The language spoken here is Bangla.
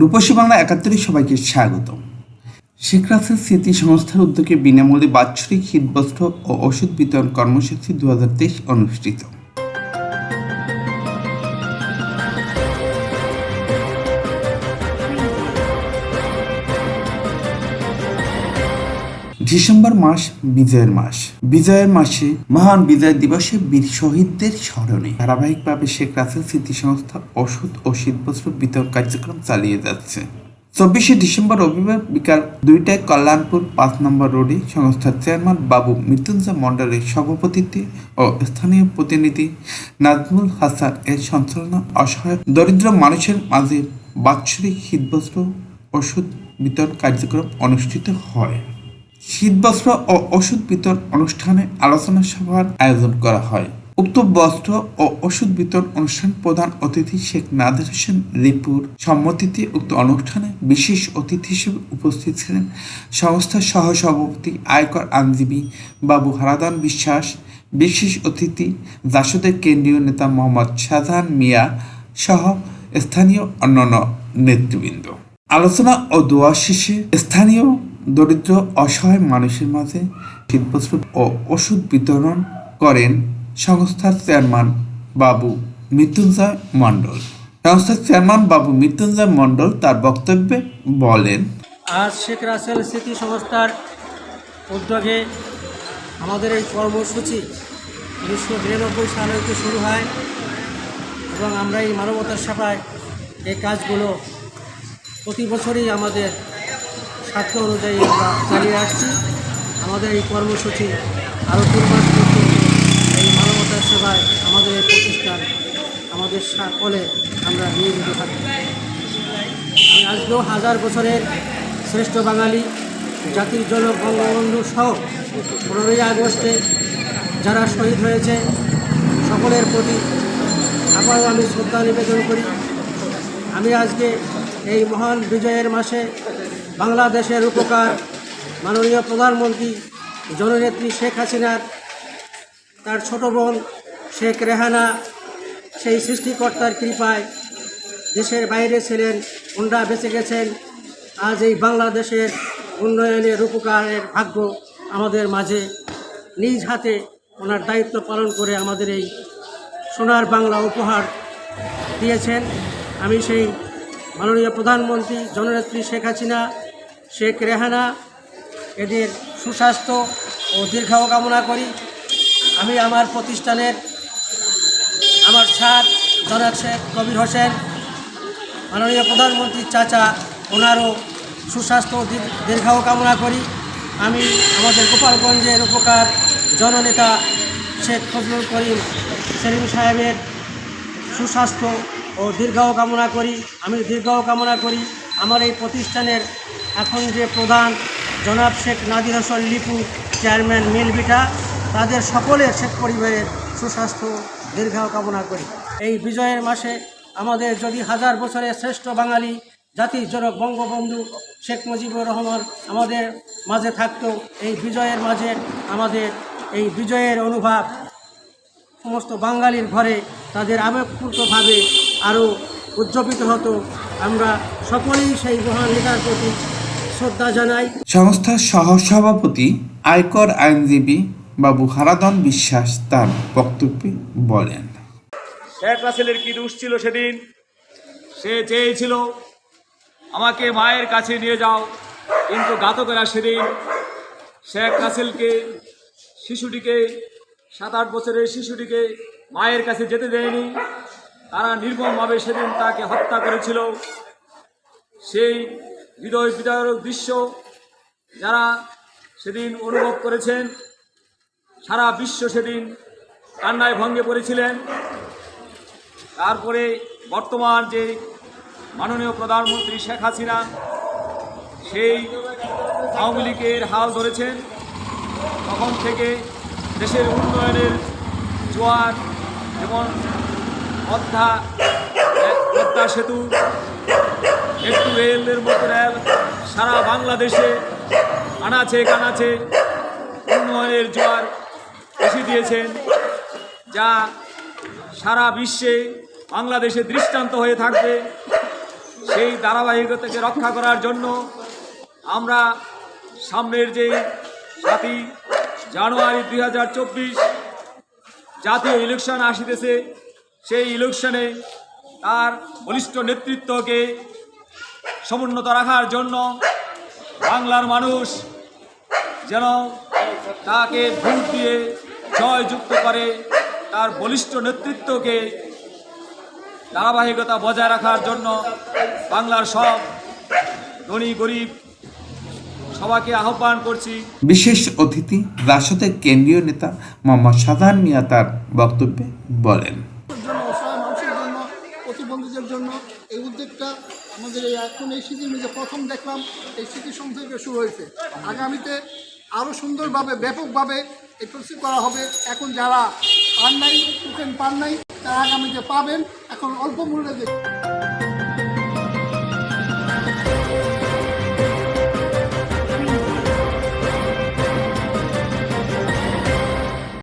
রূপসী বাংলা একাত্তরে সবাইকে স্বাগত। শেখ রাসেল স্মৃতি সংস্থার উদ্যোগে বিনামূল্যে বাৎসরিক শীতবস্ত্র ও ওষুধ বিতরণ কর্মসূচি দু হাজার তেইশ অনুষ্ঠিত। ডিসেম্বর মাস বিজয়ের মাস। বিজয়ের মাসে মহান বিজয় দিবসে বীর শহীদদের স্মরণে। ধারাবাহিকভাবে শেখ রাসেল স্মৃতি সংস্থা ওষুধ ও শীতবস্ত্র বিতরণ কার্যক্রম চালিয়ে যাচ্ছে। চব্বিশে ডিসেম্বর রবিবার বিকাল দুইটায় কল্যাণপুর পাঁচ নম্বর রোডে সংস্থার চেয়ারম্যান বাবু মৃত্যুঞ্জয় মণ্ডলের সভাপতিত্বে ও স্থানীয় প্রতিনিধি নাজমুল হাসান এর সঞ্চালনা অসহায় দরিদ্র মানুষের মাঝে বাৎসরিক শীতবস্ত্র ওষুধ বিতরণ কার্যক্রম অনুষ্ঠিত হয়। শীতবস্ত্র ও ওষুধ বিতরণ অনুষ্ঠানে আলোচনা সভার আয়োজন করা হয়। উক্ত বস্ত্র ও ওষুধ বিতরণ অনুষ্ঠান প্রধান অতিথি শেখ নাদের হোসেন রিপুর সম্মতিতে উক্ত অনুষ্ঠানে বিশেষ অতিথি হিসেবে উপস্থিত ছিলেন সংস্থার সহসভাপতি আয়কর আইনজীবী বাবু হারাদান বিশ্বাস, বিশেষ অতিথি জাসদের কেন্দ্রীয় নেতা মোহাম্মদ শাহজাহান মিয়া সহ স্থানীয় অন্যান্য নেতৃবৃন্দ। আলোচনা ও দোয়া শেষে স্থানীয় দরিদ্র, অসহায় মানুষের মাঝে শীতবস্ত্র ও ওষুধ বিতরণ করেন সংস্থার চেয়ারম্যান বাবু মৃত্যুঞ্জয় মণ্ডল। সংস্থার চেয়ারম্যান বাবু মৃত্যুঞ্জয় মণ্ডল তার বক্তব্যে বলেন, আজ শেখ রাসেল স্মৃতি সংস্থার উদ্যোগে আমাদের এই কর্মসূচি উনিশশো বিরানব্বই সাল হইতে শুরু হয় এবং আমরা এই মানবতার সেবায় এই কাজগুলো প্রতি বছরই আমাদের স্বার্থ অনুযায়ী আমরা চালিয়ে আসছি। আমাদের এই কর্মসূচি আরও মাস পর্যন্ত এই মানবতার সেবায় আমাদের এই প্রতিষ্ঠান আমাদের সকলে আমরা নিয়োজিত থাকি। আমি আজকেও হাজার বছরের শ্রেষ্ঠ বাঙালি, জাতির জনক বঙ্গবন্ধু সহ পনেরোই আগস্টে যারা শহীদ হয়েছে, সকলের প্রতি আবারও আমি শ্রদ্ধা নিবেদন করি। আমি আজকে এই মহান বিজয়ের মাসে বাংলাদেশের উপকার মাননীয় প্রধানমন্ত্রী জননেত্রী শেখ হাসিনার, তার ছোট বোন শেখ রেহানা, সেই সৃষ্টিকর্তার কৃপায় দেশের বাইরে ছিলেন, ওনরা বেঁচে গেছেন। আজ এই বাংলাদেশের উন্নয়নের উপকারের ভাগ্য আমাদের মাঝে। নিজ হাতে ওনার দায়িত্ব পালন করে আমাদের এই সোনার বাংলা উপহার দিয়েছেন। আমি সেই মাননীয় প্রধানমন্ত্রী, জননেত্রী শেখ হাসিনা শেখ রেহানা এদের সুস্বাস্থ্য ও দীর্ঘায়ু কামনা করি। আমি আমার প্রতিষ্ঠানের আমার স্যার জনাব শেখ কবির হোসেন, মাননীয় প্রধানমন্ত্রীর চাচা ওনারও সুস্বাস্থ্য দীর্ঘায়ু কামনা করি। আমি আমাদের গোপালগঞ্জের উপকার জননেতা শেখ ফজলুল করিম সেলিম সাহেবের সুস্বাস্থ্য ও দীর্ঘায়ু কামনা করি। আমি দীর্ঘায়ু কামনা করি। আমার এই প্রতিষ্ঠানের এখন যে প্রধান জনাব শেখ নাদির হোসেন লিপু চেয়ারম্যান মিলবিটা, তাদের সকলের শেখ পরিবারের সুস্বাস্থ্য, দীর্ঘায়ু কামনা করি। এই বিজয়ের মাসে আমাদের যদি হাজার বছরের শ্রেষ্ঠ বাঙালি জাতির জনক বঙ্গবন্ধু শেখ মুজিবুর রহমান আমাদের মাঝে থাকতো, এই বিজয়ের মাঝে আমাদের এই বিজয়ের অনুভব, সমস্ত বাঙালির ঘরে তাদের আবেগপূর্তভাবে আরও উজ্জীবিত হতো। আমরা সকলেই সেই মহান নেতার প্রতি শ্রদ্ধা জানাই। সংস্থার সহসভাপতি আয়কর আইনজীবী বাবু হারাদন বিশ্বাস তার বক্তব্যে বলেন। শেখ রাসেলের কি দোষ ছিল সেদিন? সে চেয়েছিল আমাকে মায়ের কাছে নিয়ে যাও। কিন্তু ঘাতকেরা সেদিন শেখ রাসেলকে শিশুটিকে সাত আট বছরের শিশুটিকে মায়ের কাছে যেতে দেয়নি। তারা নির্মমভাবে সেদিন তাকে হত্যা করেছিল। সেই হৃদয় বিদায়ক দৃশ্য যারা সেদিন অনুভব করেছেন, সারা বিশ্ব সেদিন কান্নায় ভঙ্গে পড়েছিলেন। তারপরে বর্তমান যে মাননীয় প্রধানমন্ত্রী শেখ হাসিনা, সেই আওয়ামী লীগের হাল ধরেছেন। তখন থেকে দেশের উন্নয়নের জোয়ার যেমন পদ্মা পদ্মা সেতু, একটু রেলের মতো রেল সারা বাংলাদেশে আনাচে কানাচে উন্নয়নের জোয়ার এসে দিয়েছেন, যা সারা বিশ্বে বাংলাদেশে দৃষ্টান্ত হয়ে থাকবে। সেই ধারাবাহিকতাকে রক্ষা করার জন্য আমরা সামনের যে সাতই জানুয়ারি দুই হাজার চব্বিশ জাতীয় ইলেকশন আসিতেছে সেই ইলেকশনে তার বলিষ্ঠ নেতৃত্বকে সমুন্নত রাখার জন্য বাংলার মানুষ যেন তাকে ভোট দিয়ে জয়যুক্ত করে, তার বলিষ্ঠ নেতৃত্বকে ধারাবাহিকতা বজায় রাখার জন্য বাংলার সব ধনী, গরিব সবাইকে আহ্বান করছি। বিশেষ অতিথি রাশদের কেন্দ্রীয় নেতা মোহাম্মদ সাধারণ মিয়া তার বক্তব্যে বলেন জন্য অসহায় মানুষের জন্য প্রতিবন্ধীদের জন্য এই উদ্যোগটা আমাদের এই এখন এই স্মৃতির যে প্রথম দেখলাম এই স্মৃতি সংসদ শুরু হয়েছে। আগামীতে আরও সুন্দরভাবে, ব্যাপকভাবে এই প্রস্তুত করা হবে। এখন যারা পান নাই পান নাই, তারা আগামীতে পাবেন। এখন অল্প মূল্যে দেখুন।